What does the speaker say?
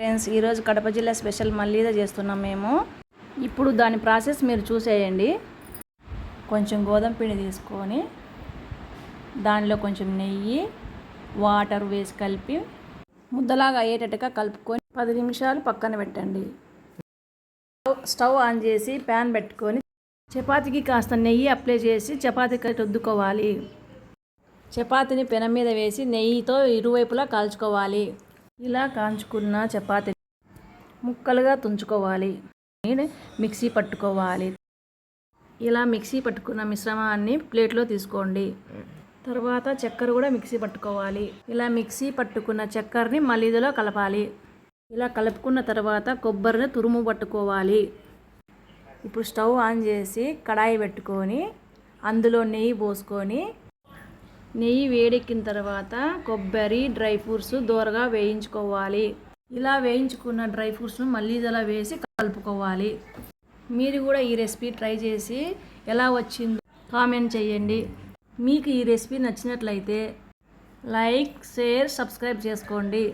Friends ఈరోజు కడప జిల్లా special మల్లీద చేస్తున్నాం మేము. ఇప్పుడు దాని ప్రాసెస్ మీరు చూసేయండి. కొంచెం గోధుమ పిండి తీసుకొని దానిలో కొంచెం నెయ్యి వాటర్ వేసి కలిపి ముద్దలాగా అయ్యేటట్టుగా కలుపుకొని పది నిమిషాలు పక్కన పెట్టండి. స్టవ్- స్టవ్ ఆన్ చేసి ప్యాన్ పెట్టుకొని చపాతీకి కాస్త నెయ్యి అప్లై చేసి చపాతీకి రుద్దుకోవాలి. చపాతీని పెనం మీద వేసి నెయ్యితో ఇరువైపులా కాల్చుకోవాలి. ఇలా కాంచుకున్న చపాతీ ముక్కలుగా తుంచుకోవాలి. మిక్సీ పట్టుకోవాలి. ఇలా మిక్సీ పట్టుకున్న మిశ్రమాన్ని ప్లేట్లో తీసుకోండి. తర్వాత చక్కెర కూడా మిక్సీ పట్టుకోవాలి. ఇలా మిక్సీ పట్టుకున్న చక్కెరని మళ్ళీలో కలపాలి. ఇలా కలుపుకున్న తర్వాత కొబ్బరిని తురుము పట్టుకోవాలి. ఇప్పుడు స్టవ్ ఆన్ చేసి కడాయి పెట్టుకొని అందులో నెయ్యి పోసుకొని నెయ్యి వేడెక్కిన తర్వాత కొబ్బరి డ్రై ఫ్రూట్స్ దూరగా వేయించుకోవాలి. ఇలా వేయించుకున్న డ్రై ఫ్రూట్స్ను మళ్ళీ ఇలా వేసి కలుపుకోవాలి. మీరు కూడా ఈ రెసిపీ ట్రై చేసి ఎలా వచ్చిందో కామెంట్ చేయండి. మీకు ఈ రెసిపీ నచ్చినట్లయితే లైక్ షేర్ సబ్స్క్రైబ్ చేసుకోండి.